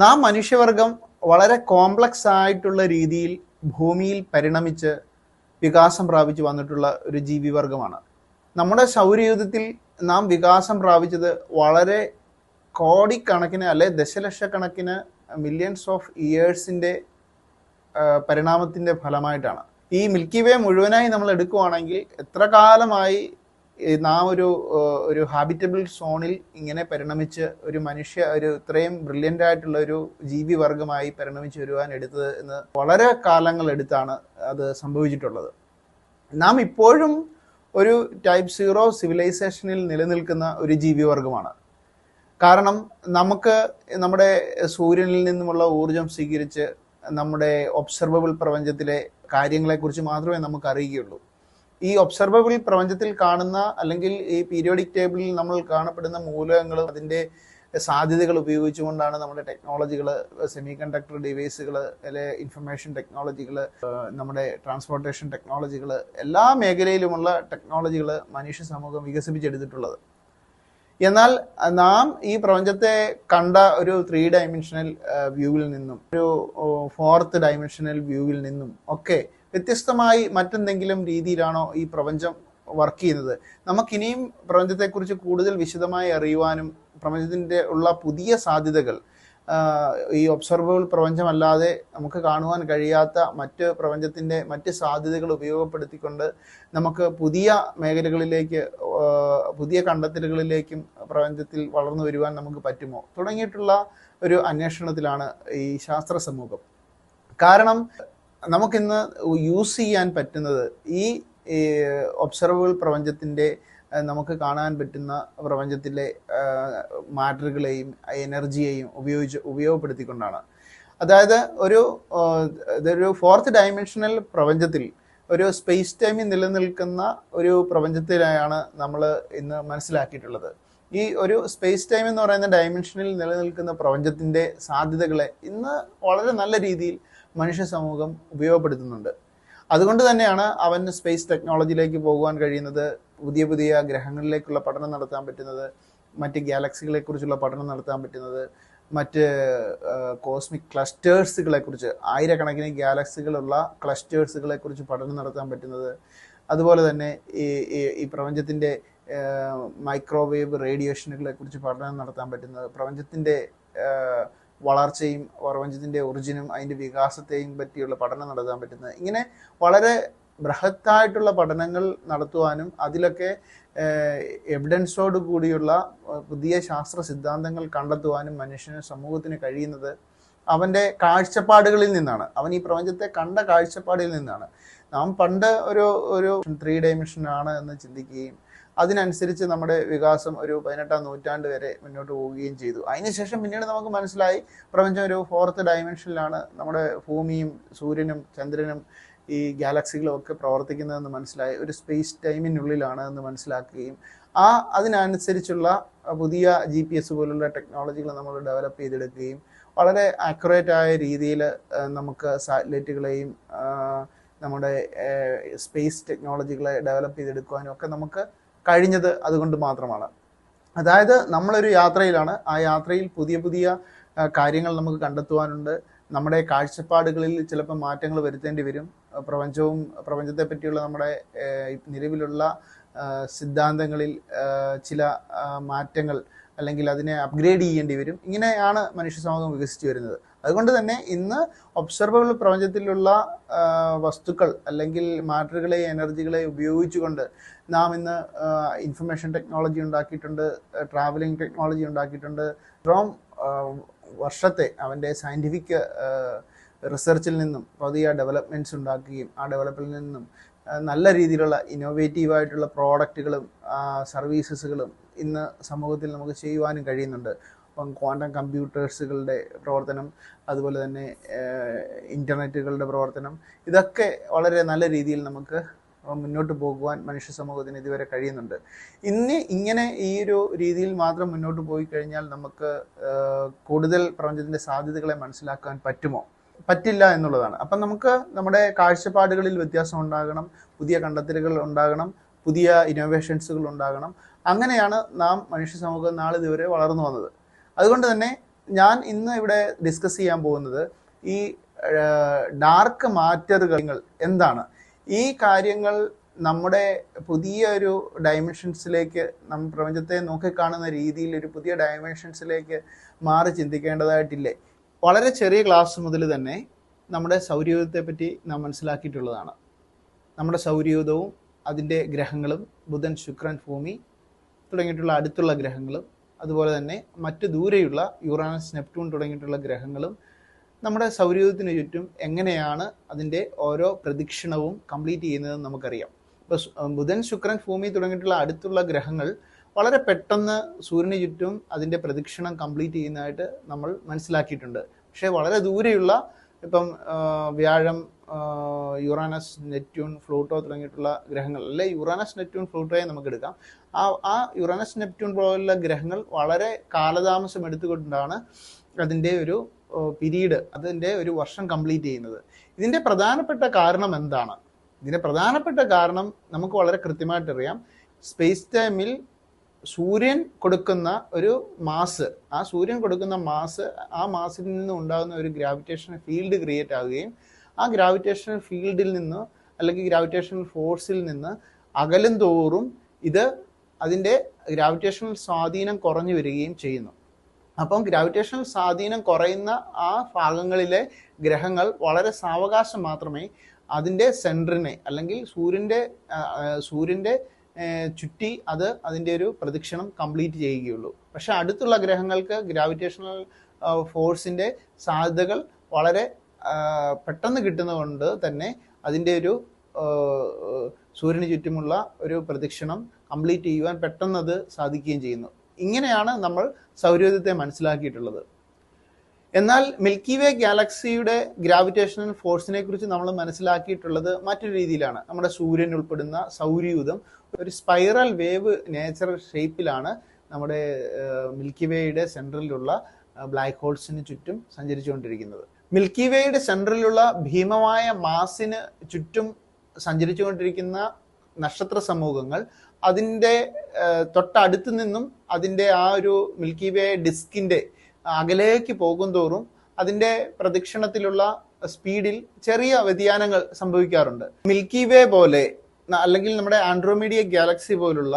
നാം മനുഷ്യവർഗം വളരെ കോംപ്ലക്സ് ആയിട്ടുള്ള രീതിയിൽ ഭൂമിയിൽ പരിണമിച്ച് വികാസം പ്രാപിച്ചു വന്നിട്ടുള്ള ഒരു ജീവിവർഗമാണ് നമ്മുടെ സൗരയുദ്ധത്തിൽ നാം വികാസം പ്രാപിച്ചത് വളരെ കോടിക്കണക്കിന് അല്ലെ ദശലക്ഷക്കണക്കിന് മില്യൺസ് ഓഫ് ഇയേഴ്സിന്റെ പരിണാമത്തിന്റെ ഫലമായിട്ടാണ്. ഈ മിൽക്കി വേ മുഴുവനായി നമ്മൾ എടുക്കുവാണെങ്കിൽ എത്ര കാലമായി നാം ഒരു ഒരു ഹാബിറ്റബിൾ സോണിൽ ഇങ്ങനെ പരിണമിച്ച് ഒരു മനുഷ്യ ഒരു ഇത്രയും ബ്രില്യന്റ് ആയിട്ടുള്ള ഒരു ജീവി വർഗമായി പരിണമിച്ച് വരുവാൻ എടുത്തത് എന്ന് വളരെ കാലങ്ങൾ എടുത്താണ് അത് സംഭവിച്ചിട്ടുള്ളത്. നാം ഇപ്പോഴും ഒരു ടൈപ്പ് സീറോ സിവിലൈസേഷനിൽ നിലനിൽക്കുന്ന ഒരു ജീവിവർഗമാണ് കാരണം നമുക്ക് നമ്മുടെ സൂര്യനിൽ നിന്നുമുള്ള ഊർജം സ്വീകരിച്ച് നമ്മുടെ ഒബ്സർവബിൾ പ്രപഞ്ചത്തിലെ കാര്യങ്ങളെക്കുറിച്ച് മാത്രമേ നമുക്ക് അറിയുകയുള്ളൂ ഈ ഒബ്സർവബിൾ പ്രപഞ്ചത്തിൽ കാണുന്ന അല്ലെങ്കിൽ ഈ പീരിയോഡിക് ടേബിളിൽ നമ്മൾ കാണപ്പെടുന്ന മൂലകങ്ങളും അതിന്റെ സാധ്യതകൾ ഉപയോഗിച്ചുകൊണ്ടാണ് നമ്മുടെ ടെക്നോളജികൾ സെമി കണ്ടക്ടർ ഡിവൈസുകൾ അല്ലെ ഇൻഫർമേഷൻ ടെക്നോളജികൾ നമ്മുടെ ട്രാൻസ്പോർട്ടേഷൻ ടെക്നോളജികൾ എല്ലാ മേഖലയിലുമുള്ള ടെക്നോളജികൾ മനുഷ്യ സമൂഹം വികസിപ്പിച്ചെടുത്തിട്ടുള്ളത്. എന്നാൽ നാം ഈ പ്രപഞ്ചത്തെ കണ്ട ഒരു ത്രീ ഡയമെൻഷനൽ വ്യൂവിൽ നിന്നും ഒരു ഫോർത്ത് ഡയമെൻഷനൽ വ്യൂവിൽ നിന്നും ഒക്കെ വ്യത്യസ്തമായി മറ്റെന്തെങ്കിലും രീതിയിലാണോ ഈ പ്രപഞ്ചം വർക്ക് ചെയ്യുന്നത്? നമുക്കിനിയും പ്രപഞ്ചത്തെക്കുറിച്ച് കൂടുതൽ വിശദമായി അറിയുവാനും പ്രപഞ്ചത്തിന്റെ ഉള്ള പുതിയ സാധ്യതകൾ ഈ ഒബ്സർവബിൾ പ്രപഞ്ചമല്ലാതെ നമുക്ക് കാണുവാൻ കഴിയാത്ത മറ്റ് പ്രപഞ്ചത്തിന്റെ മറ്റ് സാധ്യതകൾ ഉപയോഗപ്പെടുത്തിക്കൊണ്ട് നമുക്ക് പുതിയ മേഖലകളിലേക്ക് പുതിയ കണ്ടെത്തലുകളിലേക്കും പ്രപഞ്ചത്തിൽ വളർന്നു വരുവാൻ നമുക്ക് പറ്റുമോ? തുടങ്ങിയിട്ടുള്ള ഒരു അന്വേഷണത്തിലാണ് ഈ ശാസ്ത്ര സമൂഹം. കാരണം നമുക്കിന്ന് യൂസ് ചെയ്യാൻ പറ്റുന്നത് ഈ ഒബ്സർവബിൾ പ്രപഞ്ചത്തിന്റെ നമുക്ക് കാണാൻ പറ്റുന്ന പ്രപഞ്ചത്തിലെ മാറ്ററുകളെയും എനർജിയെയും ഉപയോഗിച്ച് ഉപയോഗപ്പെടുത്തിക്കൊണ്ടാണ്. അതായത് ഒരു ഇതൊരു ഫോർത്ത് ഡയമെൻഷനൽ പ്രപഞ്ചത്തിൽ ഒരു സ്പേസ് ടൈമിൽ നിലനിൽക്കുന്ന ഒരു പ്രപഞ്ചത്തിലായാണ് നമ്മൾ ഇന്ന് മനസ്സിലാക്കിയിട്ടുള്ളത്. ഈ ഒരു സ്പേസ് ടൈം എന്ന് പറയുന്ന ഡയമെൻഷനിൽ നിലനിൽക്കുന്ന പ്രപഞ്ചത്തിന്റെ സാധ്യതകളെ ഇന്ന് വളരെ നല്ല രീതിയിൽ മനുഷ്യ സമൂഹം ഉപയോഗപ്പെടുത്തുന്നുണ്ട്. അതുകൊണ്ട് തന്നെയാണ് അവന് സ്പേസ് ടെക്നോളജിയിലേക്ക് പോകുവാൻ കഴിയുന്നത് പുതിയ പുതിയ ഗ്രഹങ്ങളിലേക്കുള്ള പഠനം നടത്താൻ പറ്റുന്നത് മറ്റ് ഗാലക്സികളെ കുറിച്ചുള്ള പഠനം നടത്താൻ പറ്റുന്നത് മറ്റ് കോസ്മിക് ക്ലസ്റ്റേഴ്സുകളെ കുറിച്ച് ആയിരക്കണക്കിന് ഗാലക്സികളുള്ള ക്ലസ്റ്റേഴ്സുകളെ കുറിച്ച് പഠനം നടത്താൻ പറ്റുന്നത്. അതുപോലെ തന്നെ ഈ ഈ- പ്രപഞ്ചത്തിന്റെ മൈക്രോവേവ് റേഡിയേഷനുകളെ കുറിച്ച് പഠനം നടത്താൻ പറ്റുന്നത് പ്രപഞ്ചത്തിന്റെ വളർച്ചയും പ്രപഞ്ചത്തിന്റെ ഒറിജിനും അതിന്റെ വികാസത്തെയും പറ്റിയുള്ള പഠനം നടത്താൻ പറ്റുന്നത്. ഇങ്ങനെ വളരെ ബൃഹത്തായിട്ടുള്ള പഠനങ്ങൾ നടത്തുവാനും അതിലൊക്കെ എവിഡൻസോട് കൂടിയുള്ള പുതിയ ശാസ്ത്ര സിദ്ധാന്തങ്ങൾ കണ്ടെത്തുവാനും മനുഷ്യന് സമൂഹത്തിന് കഴിയുന്നത് അവന്റെ കാഴ്ചപ്പാടുകളിൽ നിന്നാണ്. അവൻ ഈ പ്രപഞ്ചത്തെ കണ്ട കാഴ്ചപ്പാടിൽ നിന്നാണ്. നാം പണ്ട് ഒരു ഒരു ത്രീ ഡയമെൻഷൻ ആണ് എന്ന് ചിന്തിക്കുകയും അതിനനുസരിച്ച് നമ്മുടെ വികാസം ഒരു പതിനെട്ടാം നൂറ്റാണ്ട് വരെ മുന്നോട്ട് പോവുകയും ചെയ്തു. അതിനുശേഷം പിന്നീട് നമുക്ക് മനസ്സിലായി പ്രപഞ്ചം ഒരു ഫോർത്ത് ഡയമെൻഷനിലാണ് നമ്മുടെ ഭൂമിയും സൂര്യനും ചന്ദ്രനും ഈ ഗാലക്സികളും ഒക്കെ പ്രവർത്തിക്കുന്നതെന്ന് മനസ്സിലായി. ഒരു സ്പേസ് ടൈമിനുള്ളിലാണ് എന്ന് മനസ്സിലാക്കുകയും ആ അതിനനുസരിച്ചുള്ള പുതിയ ജി പി എസ് പോലുള്ള ടെക്നോളജികൾ നമ്മൾ ഡെവലപ്പ് ചെയ്തെടുക്കുകയും വളരെ ആക്യുറേറ്റ് ആയ രീതിയിൽ നമുക്ക് സാറ്റലൈറ്റുകളെയും നമ്മുടെ സ്പേസ് ടെക്നോളജികളെ ഡെവലപ്പ് ചെയ്തെടുക്കുവാനും ഒക്കെ നമുക്ക് കഴിഞ്ഞത് അതുകൊണ്ട് മാത്രമാണ്. അതായത് നമ്മളൊരു യാത്രയിലാണ്. ആ യാത്രയിൽ പുതിയ പുതിയ കാര്യങ്ങൾ നമുക്ക് കണ്ടെത്തുവാനുണ്ട്. നമ്മുടെ കാഴ്ചപ്പാടുകളിൽ ചിലപ്പോൾ മാറ്റങ്ങൾ വരുത്തേണ്ടി വരും. പ്രപഞ്ചവും പ്രപഞ്ചത്തെ പറ്റിയുള്ള നമ്മുടെ നിലവിലുള്ള സിദ്ധാന്തങ്ങളിൽ ചില മാറ്റങ്ങൾ അല്ലെങ്കിൽ അതിനെ അപ്ഗ്രേഡ് ചെയ്യേണ്ടി വരും. ഇങ്ങനെയാണ് മനുഷ്യ സമൂഹം വികസിച്ചു വരുന്നത്. അതുകൊണ്ട് തന്നെ ഇന്ന് ഒബ്സർവബിൾ പ്രപഞ്ചത്തിലുള്ള വസ്തുക്കൾ അല്ലെങ്കിൽ മാറ്ററുകളെ എനർജികളെ ഉപയോഗിച്ചുകൊണ്ട് നാം ഇന്ന് ഇൻഫർമേഷൻ ടെക്നോളജി ഉണ്ടാക്കിയിട്ടുണ്ട് ട്രാവലിംഗ് ടെക്നോളജി ഉണ്ടാക്കിയിട്ടുണ്ട്. റോം വർഷത്തെ അവന്റെ സയന്റിഫിക് റിസർച്ചിൽ നിന്നും പുതിയ ഡെവലപ്മെന്റ്സ് ഉണ്ടാക്കുകയും ആ ഡെവലപ്പിൽ നിന്നും നല്ല രീതിയിലുള്ള ഇന്നോവേറ്റീവായിട്ടുള്ള പ്രോഡക്റ്റുകളും സർവീസസുകളും ഇന്ന് സമൂഹത്തിൽ നമുക്ക് ചെയ്യുവാനും കഴിയുന്നുണ്ട്. ഇപ്പം ക്വാണ്ടം കമ്പ്യൂട്ടേഴ്സുകളുടെ പ്രവർത്തനം അതുപോലെ തന്നെ ഇന്റർനെറ്റുകളുടെ പ്രവർത്തനം ഇതൊക്കെ വളരെ നല്ല രീതിയിൽ നമുക്ക് മുന്നോട്ട് പോകുവാൻ മനുഷ്യ സമൂഹത്തിന് ഇതുവരെ കഴിയുന്നുണ്ട്. ഇന്ന് ഇങ്ങനെ ഈ ഒരു രീതിയിൽ മാത്രം മുന്നോട്ട് പോയി കഴിഞ്ഞാൽ നമുക്ക് കൂടുതൽ പ്രപഞ്ചത്തിന്റെ സാധ്യതകളെ മനസ്സിലാക്കാൻ പറ്റുമോ? പറ്റില്ല എന്നുള്ളതാണ്. അപ്പം നമുക്ക് നമ്മുടെ കാഴ്ചപ്പാടുകളിൽ വ്യത്യാസം ഉണ്ടാകണം പുതിയ കണ്ടെത്തലുകൾ ഉണ്ടാകണം പുതിയ ഇന്നോവേഷൻസുകൾ ഉണ്ടാകണം. അങ്ങനെയാണ് നാം മനുഷ്യ സമൂഹം നാളിതുവരെ വളർന്നു വന്നത്. അതുകൊണ്ട് തന്നെ ഞാൻ ഇന്ന് ഇവിടെ ഡിസ്കസ് ചെയ്യാൻ പോകുന്നത് ഈ ഡാർക്ക് മാറ്ററുകൾ എന്താണ്? ഈ കാര്യങ്ങൾ നമ്മുടെ പുതിയ ഒരു ഡയമെൻഷൻസിലേക്ക് നം പ്രപഞ്ചത്തെ നോക്കിക്കാണുന്ന രീതിയിൽ ഒരു പുതിയ ഡയമെൻഷൻസിലേക്ക് മാറി ചിന്തിക്കേണ്ടതായിട്ടില്ലേ? വളരെ ചെറിയ ക്ലാസ് മുതൽ തന്നെ നമ്മുടെ സൗരയൂഥത്തെ പറ്റി നാം മനസ്സിലാക്കിയിട്ടുള്ളതാണ്. നമ്മുടെ സൗരയൂഥവും അതിന്റെ ഗ്രഹങ്ങളും ബുധൻ ശുക്രൻ ഭൂമി തുടങ്ങിയിട്ടുള്ള അടുത്തുള്ള ഗ്രഹങ്ങളും അതുപോലെ തന്നെ മറ്റ് ദൂരെയുള്ള യുറാനസ് നെപ്റ്റൂൺ തുടങ്ങിയിട്ടുള്ള ഗ്രഹങ്ങളും നമ്മുടെ സൗരയൂഥത്തിന് ചുറ്റും എങ്ങനെയാണ് അതിന്റെ ഓരോ പ്രദക്ഷിണവും കംപ്ലീറ്റ് ചെയ്യുന്നതെന്ന് നമുക്കറിയാം. ഇപ്പോൾ ബുധൻ ശുക്രൻ ഭൂമി തുടങ്ങിയിട്ടുള്ള അടുത്തുള്ള ഗ്രഹങ്ങൾ വളരെ പെട്ടെന്ന് സൂര്യന് ചുറ്റും അതിന്റെ പ്രദക്ഷിണം കംപ്ലീറ്റ് ചെയ്യുന്നതായിട്ട് നമ്മൾ മനസ്സിലാക്കിയിട്ടുണ്ട്. പക്ഷേ വളരെ ദൂരെയുള്ള ഇപ്പം വ്യാഴം യുറാനസ് നെറ്റ്യൂൺ ഫ്ലൂട്ടോ തുടങ്ങിയിട്ടുള്ള ഗ്രഹങ്ങൾ അല്ലെ യുറാനസ് നെറ്റ്യൂൺ ഫ്ലൂട്ടോയെ നമുക്ക് എടുക്കാം. ആ ആ യുറാനസ് നെപ്റ്റ്യൂൺ പോലുള്ള ഗ്രഹങ്ങൾ വളരെ കാലതാമസം എടുത്തുകൊണ്ടാണ് അതിന്റെ ഒരു പിരീഡ് അതിന്റെ ഒരു വർഷം കംപ്ലീറ്റ് ചെയ്യുന്നത്. ഇതിന്റെ പ്രധാനപ്പെട്ട കാരണം എന്താണ്? ഇതിന്റെ പ്രധാനപ്പെട്ട കാരണം നമുക്ക് വളരെ കൃത്യമായിട്ട് അറിയാം സ്പേസ് ടൈമിൽ സൂര്യൻ കൊടുക്കുന്ന ഒരു മാസ് ആ സൂര്യൻ കൊടുക്കുന്ന മാസ് ആ മാസിൽ നിന്ന് ഉണ്ടാകുന്ന ഒരു ഗ്രാവിറ്റേഷണൽ ഫീൽഡ് ക്രിയേറ്റ് ആവുകയും ആ ഗ്രാവിറ്റേഷണൽ ഫീൽഡിൽ നിന്ന് അല്ലെങ്കിൽ ഗ്രാവിറ്റേഷണൽ ഫോഴ്സിൽ നിന്ന് അകലും തോറും ഇത് അതിന്റെ ഗ്രാവിറ്റേഷണൽ സ്വാധീനം കുറഞ്ഞു വരികയും ചെയ്യുന്നു. അപ്പം ഗ്രാവിറ്റേഷണൽ സ്വാധീനം കുറയുന്ന ആ ഭാഗങ്ങളിലെ ഗ്രഹങ്ങൾ വളരെ സാവകാശം മാത്രമേ അതിന്റെ സെന്ററിനെ അല്ലെങ്കിൽ സൂര്യന്റെ സൂര്യന്റെ ചുറ്റി അത് അതിന്റെ ഒരു പ്രദക്ഷിണം കംപ്ലീറ്റ് ചെയ്യുകയുള്ളൂ. പക്ഷെ അടുത്തുള്ള ഗ്രഹങ്ങൾക്ക് ഗ്രാവിറ്റേഷണൽ ഫോഴ്സിന്റെ സാധ്യതകൾ വളരെ പെട്ടെന്ന് കിട്ടുന്നതുകൊണ്ട് തന്നെ അതിന്റെ ഒരു സൂര്യന് ചുറ്റുമുള്ള ഒരു പ്രദക്ഷിണം കംപ്ലീറ്റ് ചെയ്യുവാൻ പെട്ടെന്ന് അത് സാധിക്കുകയും ചെയ്യുന്നു. ഇങ്ങനെയാണ് നമ്മൾ സൗരോദ്യത്തെ മനസ്സിലാക്കിയിട്ടുള്ളത്. എന്നാൽ മിൽക്കി വേ ഗാലക്സിയുടെ ഗ്രാവിറ്റേഷണൽ ഫോഴ്സിനെ കുറിച്ച് നമ്മൾ മനസ്സിലാക്കിയിട്ടുള്ളത് മറ്റൊരു രീതിയിലാണ്. നമ്മുടെ സൂര്യൻ ഉൾപ്പെടുന്ന സൗരയൂഥം ഒരു സ്പൈറൽ വേവ് നേച്ചർ ഷേപ്പിലാണ് നമ്മുടെ മിൽക്കി വേയുടെ സെൻട്രലിലുള്ള ബ്ലാക്ക് ഹോൾസിന് ചുറ്റും സഞ്ചരിച്ചുകൊണ്ടിരിക്കുന്നത്. മിൽക്കി വേയുടെ സെൻട്രലിലുള്ള ഭീമമായ മാസിന് ചുറ്റും സഞ്ചരിച്ചുകൊണ്ടിരിക്കുന്ന നക്ഷത്ര സമൂഹങ്ങൾ അതിന്റെ തൊട്ടടുത്ത് നിന്നും അതിന്റെ ആ ഒരു മിൽക്കി വേ ഡിസ്കിന്റെ അകലേക്ക് പോകും തോറും അതിന്റെ പ്രദക്ഷിണത്തിലുള്ള സ്പീഡിൽ ചെറിയ വ്യതിയാനങ്ങൾ സംഭവിക്കാറുണ്ട്. മിൽക്കി വേ പോലെ അല്ലെങ്കിൽ നമ്മുടെ ആൻഡ്രോമീഡിയ ഗാലക്സി പോലുള്ള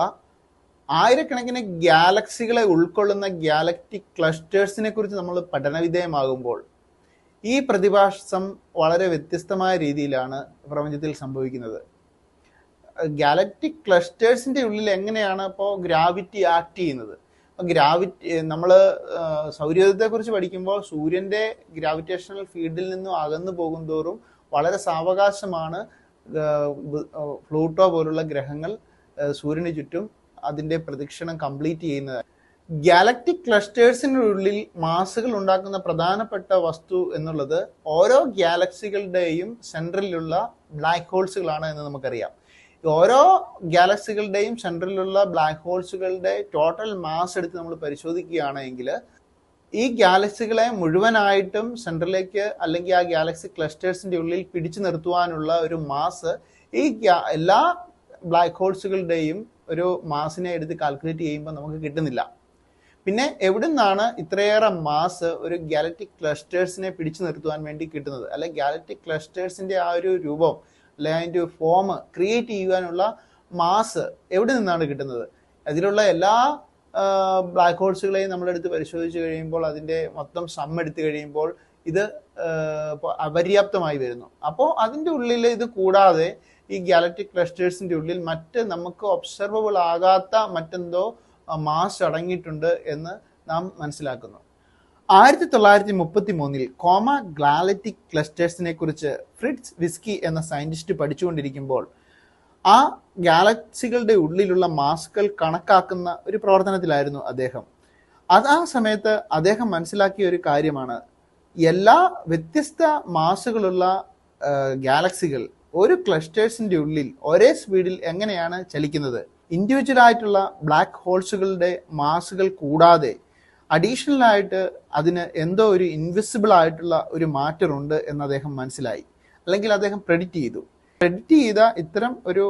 ആയിരക്കണക്കിന് ഗാലക്സികളെ ഉൾക്കൊള്ളുന്ന ഗാലക്റ്റിക് ക്ലസ്റ്റേഴ്സിനെ കുറിച്ച് നമ്മൾ പഠനവിധേയമാകുമ്പോൾ ഈ പ്രതിഭാസം വളരെ വ്യത്യസ്തമായ രീതിയിലാണ് പ്രപഞ്ചത്തിൽ സംഭവിക്കുന്നത്. ഗാലക്റ്റിക് ക്ലസ്റ്റേഴ്സിന്റെ ഉള്ളിൽ എങ്ങനെയാണ് ഇപ്പോൾ ഗ്രാവിറ്റി ആക്ട് ചെയ്യുന്നത്? ഗ്രാവിറ്റി നമ്മൾ സൗരയൂഥത്തെക്കുറിച്ച് പഠിക്കുമ്പോൾ സൂര്യന്റെ ഗ്രാവിറ്റേഷണൽ ഫീൽഡിൽ നിന്നും അകന്നു പോകും തോറും വളരെ സാവകാശമാണ് ഫ്ലൂട്ടോ പോലുള്ള ഗ്രഹങ്ങൾ സൂര്യന് ചുറ്റും അതിന്റെ പ്രദക്ഷിണം കംപ്ലീറ്റ് ചെയ്യുന്നത്. ഗാലക്റ്റിക് ക്ലസ്റ്റേഴ്സിനുള്ളിൽ മാസുകൾ ഉണ്ടാക്കുന്ന പ്രധാനപ്പെട്ട വസ്തു എന്നുള്ളത് ഓരോ ഗാലക്സികളുടെയും സെൻട്രലിലുള്ള ബ്ലാക്ക് ഹോൾസുകളാണ് എന്ന് നമുക്കറിയാം. ഓരോ ഗാലക്സികളുടെയും സെൻട്രലിലുള്ള ബ്ലാക്ക് ഹോൾസുകളുടെ ടോട്ടൽ മാസ് എടുത്ത് നമ്മൾ പരിശോധിക്കുകയാണെങ്കിൽ ഈ ഗാലക്സികളെ മുഴുവനായിട്ടും സെൻട്രലിലേക്ക് അല്ലെങ്കിൽ ആ ഗാലക്സി ക്ലസ്റ്റേഴ്സിന്റെ ഉള്ളിൽ പിടിച്ചു നിർത്തുവാനുള്ള ഒരു മാസ് ഈ എല്ലാ ബ്ലാക്ക് ഹോൾസുകളുടെയും ഒരു മാസിനെ എടുത്ത് കാൽക്കുലേറ്റ് ചെയ്യുമ്പോൾ നമുക്ക് കിട്ടുന്നില്ല. പിന്നെ എവിടെ നിന്നാണ് ഇത്രയേറെ മാസ് ഒരു ഗാലക്റ്റിക് ക്ലസ്റ്റേഴ്സിനെ പിടിച്ചു നിർത്തുവാൻ വേണ്ടി കിട്ടുന്നത്? അല്ലെ ഗാലക്റ്റിക് ക്ലസ്റ്റേഴ്സിന്റെ ആ ഒരു രൂപം അതിന്റെ ഫോം ക്രിയേറ്റ് ചെയ്യുവാനുള്ള മാസ് എവിടെ നിന്നാണ് കിട്ടുന്നത്? അതിലുള്ള എല്ലാ ബ്ലാക്ക് ഹോൾസുകളെയും നമ്മളെടുത്ത് പരിശോധിച്ച് കഴിയുമ്പോൾ അതിന്റെ മൊത്തം സം എടുത്തു കഴിയുമ്പോൾ ഇത് അപര്യാപ്തമായി വരുന്നു. അപ്പോൾ അതിന്റെ ഉള്ളിൽ ഇത് കൂടാതെ ഈ ഗാലക്റ്റിക് ക്ലസ്റ്റേഴ്സിന്റെ ഉള്ളിൽ മറ്റ് നമുക്ക് ഒബ്സർവബിൾ ആകാത്ത മറ്റെന്തോ മാസ് അടങ്ങിയിട്ടുണ്ട് എന്ന് നാം മനസ്സിലാക്കുന്നു. ആയിരത്തി തൊള്ളായിരത്തി മുപ്പത്തി മൂന്നിൽ കോമ ഗ്ലാലറ്റിക് ക്ലസ്റ്റേഴ്സിനെ കുറിച്ച് ഫ്രിഡ്സ് വിസ്കി എന്ന സയന്റിസ്റ്റ് പഠിച്ചുകൊണ്ടിരിക്കുമ്പോൾ ആ ഗാലക്സികളുടെ ഉള്ളിലുള്ള മാസ്കൾ കണക്കാക്കുന്ന ഒരു പ്രവർത്തനത്തിലായിരുന്നു അദ്ദേഹം. അത് ആ സമയത്ത് അദ്ദേഹം മനസ്സിലാക്കിയ ഒരു കാര്യമാണ്. എല്ലാ വ്യത്യസ്ത മാസുകളുള്ള ഗാലക്സികൾ ഒരു ക്ലസ്റ്റേഴ്സിന്റെ ഉള്ളിൽ ഒരേ സ്പീഡിൽ എങ്ങനെയാണ് ചലിക്കുന്നത്? ഇൻഡിവിജ്വൽ ആയിട്ടുള്ള ബ്ലാക്ക് ഹോൾസുകളുടെ മാസുകൾ കൂടാതെ അഡീഷണൽ ആയിട്ട് അതിന് എന്തോ ഒരു ഇൻവിസിബിൾ ആയിട്ടുള്ള ഒരു മാറ്റർ ഉണ്ട് എന്ന് അദ്ദേഹം മനസ്സിലായി. അല്ലെങ്കിൽ അദ്ദേഹം പ്രെഡിക്റ്റ് ചെയ്തു. പ്രെഡിക്റ്റ് ചെയ്ത ഇത്തരം ഒരു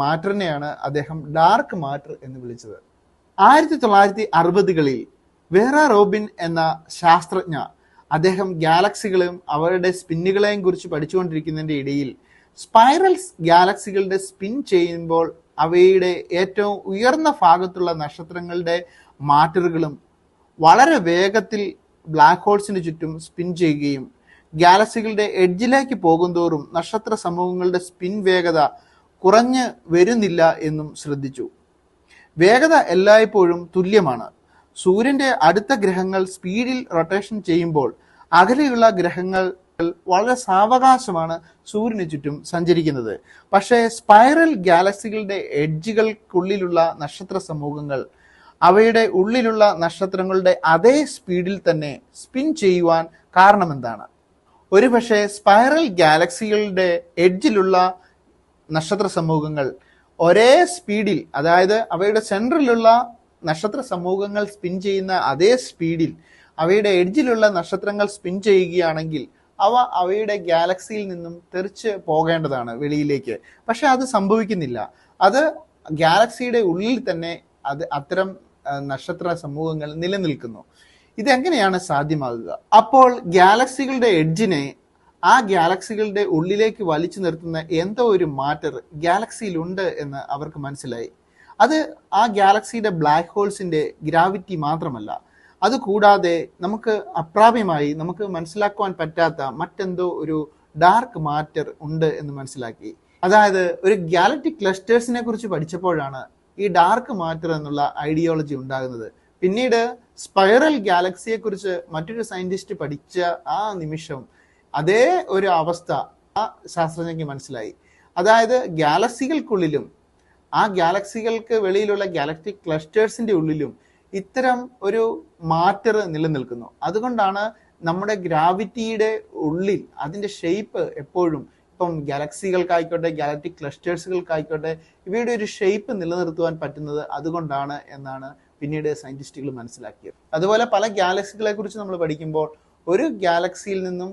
മാറ്ററിനെയാണ് അദ്ദേഹം ഡാർക്ക് മാറ്റർ എന്ന് വിളിച്ചത്. ആയിരത്തി തൊള്ളായിരത്തി അറുപതുകളിൽ വേറ റോബിൻ എന്ന ശാസ്ത്രജ്ഞ അദ്ദേഹം ഗാലക്സികളെയും അവരുടെ സ്പിന്നുകളെയും കുറിച്ച് പഠിച്ചുകൊണ്ടിരിക്കുന്നതിന്റെ ഇടയിൽ സ്പൈറൽസ് ഗാലക്സികളുടെ സ്പിൻ ചെയ്യുമ്പോൾ അവയുടെ ഏറ്റവും ഉയർന്ന ഭാഗത്തുള്ള നക്ഷത്രങ്ങളുടെ മാറ്ററുകളും വളരെ വേഗത്തിൽ ബ്ലാക്ക് ഹോൾസിന് ചുറ്റും സ്പിൻ ചെയ്യുകയും ഗാലക്സികളുടെ എഡ്ജിലേക്ക് പോകുന്തോറും നക്ഷത്ര സമൂഹങ്ങളുടെ സ്പിൻ വേഗത കുറഞ്ഞ് വരുന്നില്ല എന്നും ശ്രദ്ധിച്ചു. വേഗത എല്ലായ്പ്പോഴും തുല്യമാണ്. സൂര്യന്റെ അടുത്ത ഗ്രഹങ്ങൾ സ്പീഡിൽ റൊട്ടേഷൻ ചെയ്യുമ്പോൾ അകലെയുള്ള ഗ്രഹങ്ങൾ വളരെ സാവകാശമാണ് സൂര്യന് ചുറ്റും സഞ്ചരിക്കുന്നത്. പക്ഷേ സ്പൈറൽ ഗാലക്സികളുടെ എഡ്ജുകൾക്കുള്ളിലുള്ള നക്ഷത്ര സമൂഹങ്ങൾ അവയുടെ ഉള്ളിലുള്ള നക്ഷത്രങ്ങളുടെ അതേ സ്പീഡിൽ തന്നെ സ്പിൻ ചെയ്യുവാൻ കാരണമെന്താണ്? ഒരുപക്ഷെ സ്പൈറൽ ഗാലക്സികളുടെ എഡ്ജിലുള്ള നക്ഷത്ര സമൂഹങ്ങൾ ഒരേ സ്പീഡിൽ അതായത് അവയുടെ സെൻട്രലുള്ള നക്ഷത്ര സമൂഹങ്ങൾ സ്പിൻ ചെയ്യുന്ന അതേ സ്പീഡിൽ അവയുടെ എഡ്ജിലുള്ള നക്ഷത്രങ്ങൾ സ്പിൻ ചെയ്യുകയാണെങ്കിൽ അവ അവയുടെ ഗാലക്സിയിൽ നിന്നും തെറിച്ച് പോകേണ്ടതാണ് വെളിയിലേക്ക്. പക്ഷെ അത് സംഭവിക്കുന്നില്ല. അത് ഗാലക്സിയുടെ ഉള്ളിൽ തന്നെ അത് അത്തരം നക്ഷത്ര സമൂഹങ്ങൾ നിലനിൽക്കുന്നു. ഇതെങ്ങനെയാണ് സാധ്യമാകുക? അപ്പോൾ ഗാലക്സികളുടെ എഡ്ജിനെ ആ ഗാലക്സികളുടെ ഉള്ളിലേക്ക് വലിച്ചു നിർത്തുന്ന എന്തോ ഒരു മാറ്റർ ഗാലക്സിയിലുണ്ട് എന്ന് അവർക്ക് മനസ്സിലായി. അത് ആ ഗാലക്സിയുടെ ബ്ലാക്ക് ഹോൾസിന്റെ ഗ്രാവിറ്റി മാത്രമല്ല. അതുകൂടാതെ നമുക്ക് അപ്രാപ്യമായി നമുക്ക് മനസ്സിലാക്കുവാൻ പറ്റാത്ത മറ്റെന്തോ ഒരു ഡാർക്ക് മാറ്റർ ഉണ്ട് എന്ന് മനസ്സിലാക്കി. അതായത് ഒരു ഗാലക്റ്റിക് ക്ലസ്റ്റേഴ്സിനെ കുറിച്ച് പഠിച്ചപ്പോഴാണ് ഈ ഡാർക്ക് മാറ്റർ എന്നുള്ള ഐഡിയോളജി ഉണ്ടാകുന്നത്. പിന്നീട് സ്പൈറൽ ഗാലക്സിയെ കുറിച്ച് മറ്റൊരു സയന്റിസ്റ്റ് പഠിച്ച ആ നിമിഷം അതേ ഒരു അവസ്ഥ ആ ശാസ്ത്രജ്ഞയ്ക്ക് മനസ്സിലായി. അതായത് ഗാലക്സികൾക്കുള്ളിലും ആ ഗാലക്സികൾക്ക് വെളിയിലുള്ള ഗാലക്റ്റിക് ക്ലസ്റ്റേഴ്സിന്റെ ഉള്ളിലും ഇത്തരം ഒരു മാറ്റർ നിലനിൽക്കുന്നു. അതുകൊണ്ടാണ് നമ്മുടെ ഗ്രാവിറ്റിയുടെ ഉള്ളിൽ അതിന്റെ ഷേപ്പ് എപ്പോഴും ഇപ്പം ഗാലക്സികൾക്കായിക്കോട്ടെ ഗാലക്റ്റിക് ക്ലസ്റ്റേഴ്സുകൾക്കായിക്കോട്ടെ ഇവയുടെ ഒരു ഷേപ്പ് നിലനിർത്തുവാൻ പറ്റുന്നത് അതുകൊണ്ടാണ് എന്നാണ് പിന്നീട് സയന്റിസ്റ്റുകൾ മനസ്സിലാക്കിയത്. അതുപോലെ പല ഗാലക്സികളെ കുറിച്ച് നമ്മൾ പഠിക്കുമ്പോൾ ഒരു ഗാലക്സിയിൽ നിന്നും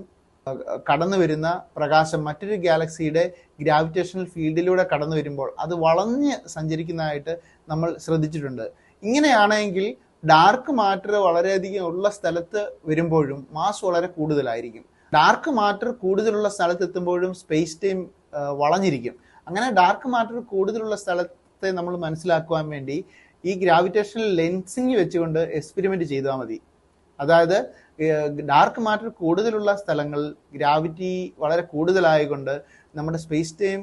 കടന്നു വരുന്ന പ്രകാശം മറ്റൊരു ഗാലക്സിയുടെ ഗ്രാവിറ്റേഷണൽ ഫീൽഡിലൂടെ കടന്നു വരുമ്പോൾ അത് വളഞ്ഞ് സഞ്ചരിക്കുന്നതായിട്ട് നമ്മൾ ശ്രദ്ധിച്ചിട്ടുണ്ട്. ഇങ്ങനെയാണെങ്കിൽ ഡാർക്ക് മാറ്റർ വളരെയധികം ഉള്ള സ്ഥലത്ത് വരുമ്പോഴും മാസ് വളരെ കൂടുതലായിരിക്കും. ഡാർക്ക് മാറ്റർ കൂടുതലുള്ള സ്ഥലത്ത് എത്തുമ്പോഴും സ്പേസ് ടൈം വളഞ്ഞിരിക്കും. അങ്ങനെ ഡാർക്ക് മാറ്റർ കൂടുതലുള്ള സ്ഥലത്തെ നമ്മൾ മനസ്സിലാക്കുവാൻ വേണ്ടി ഈ ഗ്രാവിറ്റേഷണൽ ലെൻസിങ് വെച്ചുകൊണ്ട് എക്സ്പെരിമെന്റ് ചെയ്താൽ മതി. അതായത് ഡാർക്ക് മാറ്റർ കൂടുതലുള്ള സ്ഥലങ്ങൾ ഗ്രാവിറ്റി വളരെ കൂടുതലായതുകൊണ്ട് നമ്മുടെ സ്പേസ് ടൈം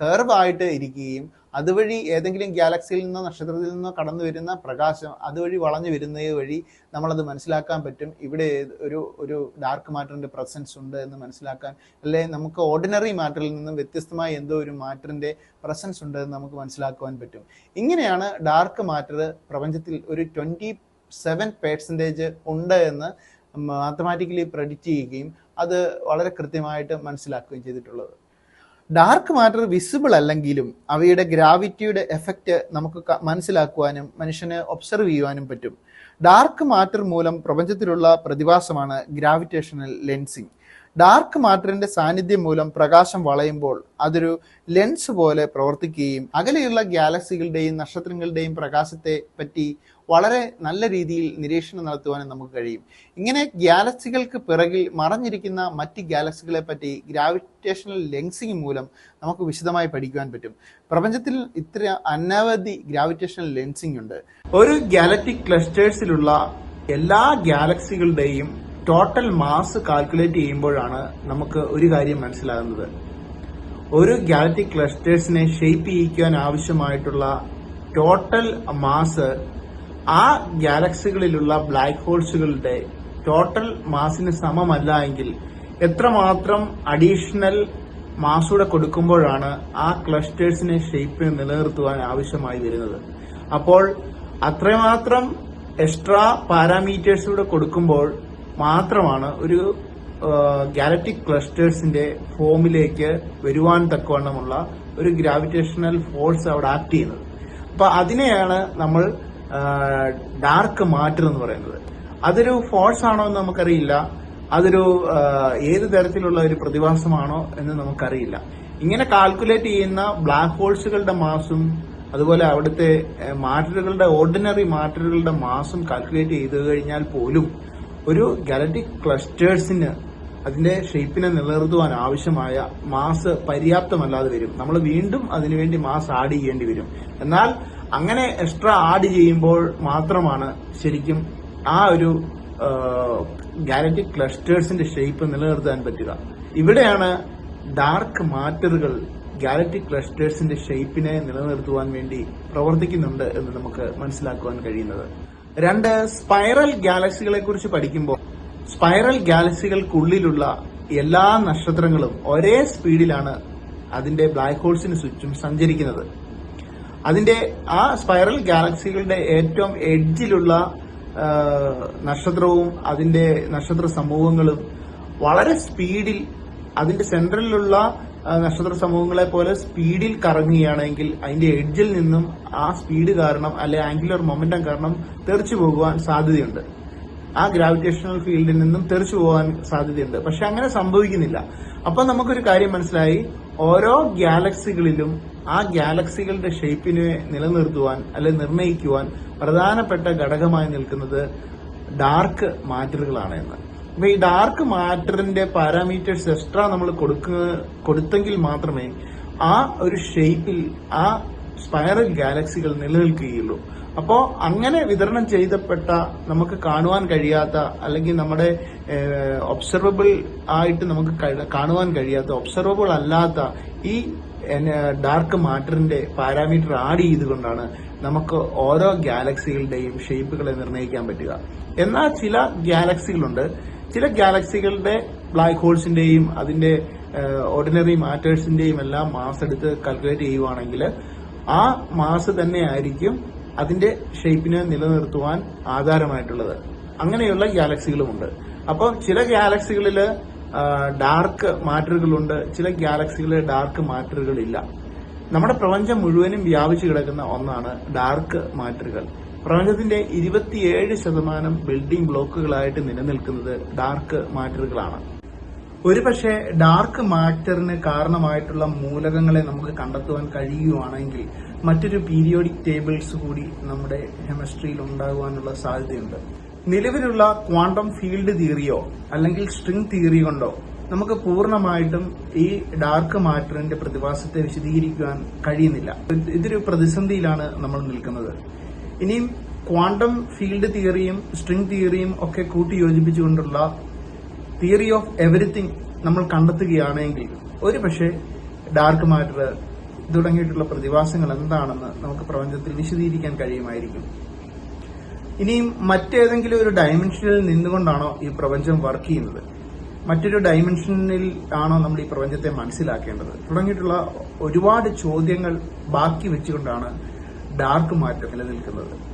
കർവ് ആയിട്ട് ഇരിക്കുകയും അതുവഴി ഏതെങ്കിലും ഗാലക്സിയിൽ നിന്നോ നക്ഷത്രത്തിൽ നിന്നോ കടന്നു വരുന്ന പ്രകാശം അതുവഴി വളഞ്ഞു വരുന്നത് വഴി നമ്മളത് മനസ്സിലാക്കാൻ പറ്റും. ഇവിടെ ഒരു ഒരു ഡാർക്ക് മാറ്ററിന്റെ പ്രസൻസ് ഉണ്ട് എന്ന് മനസ്സിലാക്കാൻ. അല്ലെ? നമുക്ക് ഓർഡിനറി മാറ്ററിൽ നിന്നും വ്യത്യസ്തമായ എന്തോ ഒരു മാറ്ററിന്റെ പ്രസൻസ് ഉണ്ട് എന്ന് നമുക്ക് മനസ്സിലാക്കുവാൻ പറ്റും. ഇങ്ങനെയാണ് ഡാർക്ക് മാറ്റർ പ്രപഞ്ചത്തിൽ ഒരു ട്വന്റി സെവൻ പേഴ്സന്റേജ് ഉണ്ട് എന്ന് മാത്തമാറ്റിക്കലി പ്രഡിക്റ്റ് ചെയ്യുകയും അത് വളരെ കൃത്യമായിട്ട് മനസ്സിലാക്കുകയും ചെയ്തിട്ടുള്ളത്. ഡാർക്ക് മാറ്റർ വിസിബിൾ അല്ലെങ്കിലും അവയുടെ ഗ്രാവിറ്റിയുടെ എഫക്റ്റ് നമുക്ക് മനസ്സിലാക്കുവാനും മനുഷ്യന് ഒബ്സർവ് ചെയ്യുവാനും പറ്റും. ഡാർക്ക് മാറ്റർ മൂലം പ്രപഞ്ചത്തിലുള്ള പ്രതിഭാസമാണ് ഗ്രാവിറ്റേഷണൽ ലെൻസിങ്. ഡാർക്ക് മാറ്ററിന്റെ സാന്നിധ്യം മൂലം പ്രകാശം വളയുമ്പോൾ അതൊരു ലെൻസ് പോലെ പ്രവർത്തിക്കുകയും അകലെയുള്ള ഗാലക്സികളുടെയും നക്ഷത്രങ്ങളുടെയും പ്രകാശത്തെ പറ്റി വളരെ നല്ല രീതിയിൽ നിരീക്ഷണം നടത്തുവാനും നമുക്ക് കഴിയും. ഇങ്ങനെ ഗാലക്സികൾക്ക് പിറകിൽ മറഞ്ഞിരിക്കുന്ന മറ്റ് ഗാലക്സികളെ പറ്റി ഗ്രാവിറ്റേഷണൽ ലെൻസിങ് മൂലം നമുക്ക് വിശദമായി പഠിക്കുവാൻ പറ്റും. പ്രപഞ്ചത്തിൽ ഇത്ര അനവധി ഗ്രാവിറ്റേഷണൽ ലെൻസിങ് ഉണ്ട്. ഒരു ഗാലക്റ്റിക് ക്ലസ്റ്റേഴ്സിലുള്ള എല്ലാ ഗാലക്സികളുടെയും ടോട്ടൽ മാസ് കാൽക്കുലേറ്റ് ചെയ്യുമ്പോഴാണ് നമുക്ക് ഒരു കാര്യം മനസ്സിലാകുന്നത്. ഒരു ഗാലക്റ്റിക് ക്ലസ്റ്റേഴ്സിനെ ഷെയ്പ്പ് ചെയ്യിക്കാൻ ആവശ്യമായിട്ടുള്ള ടോട്ടൽ മാസ് ആ ഗാലക്സികളിലുള്ള ബ്ലാക്ക് ഹോൾസുകളുടെ ടോട്ടൽ മാസിന് സമമല്ല എങ്കിൽ എത്രമാത്രം അഡീഷണൽ മാസൂടെ കൊടുക്കുമ്പോഴാണ് ആ ക്ലസ്റ്റേഴ്സിനെ ഷേപ്പ് നിലനിർത്തുവാൻ ആവശ്യമായി വരുന്നത്. അപ്പോൾ അത്രമാത്രം എക്സ്ട്രാ പാരാമീറ്റേഴ്സ് കൂടെ കൊടുക്കുമ്പോൾ മാത്രമാണ് ഒരു ഗാലക്റ്റിക് ക്ലസ്റ്റേഴ്സിന്റെ ഫോമിലേക്ക് വരുവാൻ തക്കവണ്ണമുള്ള ഒരു ഗ്രാവിറ്റേഷണൽ ഫോഴ്സ് അവിടെ ആക്ട് ചെയ്യുന്നത്. അപ്പൊ അതിനെയാണ് നമ്മൾ ഡാർക്ക് മാറ്റർ എന്ന് പറയുന്നത്. അതൊരു ഫോഴ്സ് ആണോ എന്ന് നമുക്കറിയില്ല. അതൊരു ഏത് തരത്തിലുള്ള ഒരു പ്രതിഭാസമാണോ എന്ന് നമുക്കറിയില്ല. ഇങ്ങനെ കാൽക്കുലേറ്റ് ചെയ്യുന്ന ബ്ലാക്ക് ഹോൾസുകളുടെ മാസും അതുപോലെ അവിടുത്തെ മാറ്ററുകളുടെ ഓർഡിനറി മാറ്ററുകളുടെ മാസം കാൽക്കുലേറ്റ് ചെയ്തു കഴിഞ്ഞാൽ പോലും ഒരു ഗാലക്റ്റിക് ക്ലസ്റ്റേഴ്സിന് അതിന്റെ ഷേപ്പിനെ നിലനിർത്തുവാൻ ആവശ്യമായ മാസ് പര്യാപ്തമല്ലാതെ വരും. നമ്മൾ വീണ്ടും അതിനുവേണ്ടി മാസ് ആഡ് ചെയ്യേണ്ടി വരും. എന്നാൽ അങ്ങനെ എക്സ്ട്രാ ആഡ് ചെയ്യുമ്പോൾ മാത്രമാണ് ശരിക്കും ആ ഒരു ഗാലക്റ്റിക് ക്ലസ്റ്റേഴ്സിന്റെ ഷേപ്പ് നിലനിർത്താൻ പറ്റുക. ഇവിടെയാണ് ഡാർക്ക് മാറ്ററുകൾ ഗാലക്റ്റിക് ക്ലസ്റ്റേഴ്സിന്റെ ഷേപ്പിനെ നിലനിർത്തുവാൻ വേണ്ടി പ്രവർത്തിക്കുന്നുണ്ട് എന്ന് നമുക്ക് മനസ്സിലാക്കുവാൻ കഴിയുന്നത്. രണ്ട് സ്പൈറൽ ഗാലക്സികളെ കുറിച്ച് പഠിക്കുമ്പോൾ സ്പൈറൽ ഗാലക്സികൾക്കുള്ളിലുള്ള എല്ലാ നക്ഷത്രങ്ങളും ഒരേ സ്പീഡിലാണ് അതിന്റെ ബ്ലാക്ക് ഹോൾസിന് ചുറ്റും സഞ്ചരിക്കുന്നത്. അതിന്റെ ആ സ്പൈറൽ ഗാലക്സികളുടെ ഏറ്റവും എഡ്ജിലുള്ള നക്ഷത്രവും അതിന്റെ നക്ഷത്ര സമൂഹങ്ങളും വളരെ സ്പീഡിൽ അതിന്റെ സെൻട്രലിലുള്ള നക്ഷത്ര സമൂഹങ്ങളെ പോലെ സ്പീഡിൽ കറങ്ങുകയാണെങ്കിൽ അതിന്റെ എഡ്ജിൽ നിന്നും ആ സ്പീഡ് കാരണം അല്ലെ ആംഗുലർ മൊമെന്റം കാരണം തെറിച്ചു പോകുവാൻ സാധ്യതയുണ്ട്. ആ ഗ്രാവിറ്റേഷണൽ ഫീൽഡിൽ നിന്നും തെറിച്ചു പോകാൻ സാധ്യതയുണ്ട്. പക്ഷെ അങ്ങനെ സംഭവിക്കുന്നില്ല. അപ്പൊ നമുക്കൊരു കാര്യം മനസ്സിലായി. ഓരോ ഗാലക്സികളിലും ആ ഗാലക്സികളുടെ ഷേപ്പിനെ നിലനിർത്തുവാൻ അല്ലെ നിർണയിക്കുവാൻ പ്രധാനപ്പെട്ട ഘടകമായി നിൽക്കുന്നത് ഡാർക്ക് മാറ്ററുകളാണ് എന്ന്. ഈ ഡാർക്ക് മാറ്ററിന്റെ പാരാമീറ്റേഴ്സ് എക്സ്ട്രാ നമ്മൾ കൊടുക്കുക കൊടുത്തെങ്കിൽ മാത്രമേ ആ ഒരു ഷേപ്പിൽ ആ സ്പൈറൽ ഗാലക്സികൾ നിലനിൽക്കുകയുള്ളൂ. അപ്പോ അങ്ങനെ വിതരണം ചെയ്തപ്പെട്ട നമുക്ക് കാണുവാൻ കഴിയാത്ത അല്ലെങ്കിൽ നമ്മുടെ ഒബ്സർവബിൾ ആയിട്ട് നമുക്ക് കാണുവാൻ കഴിയാത്ത ഒബ്സർവബിൾ അല്ലാത്ത ഈ ഡാർക്ക് മാറ്ററിന്റെ പാരാമീറ്റർ ആഡ് ചെയ്തുകൊണ്ടാണ് നമുക്ക് ഓരോ ഗാലക്സികളുടെയും ഷേപ്പുകളെ നിർണയിക്കാൻ പറ്റുക. എന്നാൽ ചില ഗാലക്സികളുണ്ട് ചില ഗാലക്സികളുടെ ബ്ലാക്ക് ഹോൾസിന്റെയും അതിന്റെ ഓർഡിനറി മാറ്റേഴ്സിന്റെയും എല്ലാം മാസ് എടുത്ത് കാൽക്കുലേറ്റ് ചെയ്യുവാണെങ്കിൽ ആ മാസ് തന്നെ ആയിരിക്കും അതിന്റെ ഷേപ്പിനെ നിലനിർത്തുവാൻ ആധാരമായിട്ടുള്ളത്. അങ്ങനെയുള്ള ഗാലക്സികളുമുണ്ട് അപ്പോൾ ചില ഗാലക്സികളിൽ ഡാർക്ക് മാറ്ററുകളുണ്ട് ചില ഗാലക്സികളിൽ ഡാർക്ക് മാറ്ററുകളില്ല നമ്മുടെ പ്രപഞ്ചം മുഴുവനും വ്യാപിച്ചു കിടക്കുന്ന ഒന്നാണ് ഡാർക്ക് മാറ്ററുകൾ പ്രപഞ്ചത്തിന്റെ ഇരുപത്തിയേഴ് ശതമാനം ബിൽഡിംഗ് ബ്ലോക്കുകളായിട്ട് നിലനിൽക്കുന്നത് ഡാർക്ക് മാറ്ററുകളാണ് ഒരുപക്ഷെ ഡാർക്ക് മാറ്ററിന് കാരണമായിട്ടുള്ള മൂലകങ്ങളെ നമുക്ക് കണ്ടെത്തുവാൻ കഴിയുവാണെങ്കിൽ മറ്റൊരു പീരിയോഡിക് ടേബിൾസ് കൂടി നമ്മുടെ കെമിസ്ട്രിയിൽ ഉണ്ടാകുവാനുള്ള സാധ്യതയുണ്ട്. നിലവിലുള്ള ക്വാണ്ടം ഫീൽഡ് തിയറിയോ അല്ലെങ്കിൽ സ്ട്രിംഗ് തിയറി കൊണ്ടോ നമുക്ക് പൂർണമായിട്ടും ഈ ഡാർക്ക് മാറ്ററിന്റെ പ്രതിഭാസത്തെ വിശദീകരിക്കുവാൻ കഴിയുന്നില്ല. ഇതൊരു പ്രതിസന്ധിയിലാണ് നമ്മൾ നിൽക്കുന്നത്. ഇനിയും ക്വാണ്ടം ഫീൽഡ് തിയറിയും സ്ട്രിംഗ് തിയറിയും ഒക്കെ കൂട്ടി യോജിപ്പിച്ചുകൊണ്ടുള്ള തിയറി ഓഫ് എവറിത്തിങ് നമ്മൾ കണ്ടെത്തുകയാണെങ്കിൽ ഒരു പക്ഷേ ഡാർക്ക് മാറ്റർ തുടങ്ങിയിട്ടുള്ള പ്രതിഭാസങ്ങൾ എന്താണെന്ന് നമുക്ക് പ്രപഞ്ചത്തിൽ വിശദീകരിക്കാൻ കഴിയുമായിരിക്കും. ഇനിയും മറ്റേതെങ്കിലും ഒരു ഡയമെൻഷനിൽ നിന്നുകൊണ്ടാണോ ഈ പ്രപഞ്ചം വർക്ക് ചെയ്യുന്നത്? മറ്റൊരു ഡയമെൻഷനിൽ ആണോ നമ്മൾ ഈ പ്രപഞ്ചത്തെ മനസ്സിലാക്കേണ്ടത്? തുടങ്ങിയിട്ടുള്ള ഒരുപാട് ചോദ്യങ്ങൾ ബാക്കി വെച്ചുകൊണ്ടാണ് ഡാർക്ക് മാറ്റം നിലനിൽക്കുന്നത്.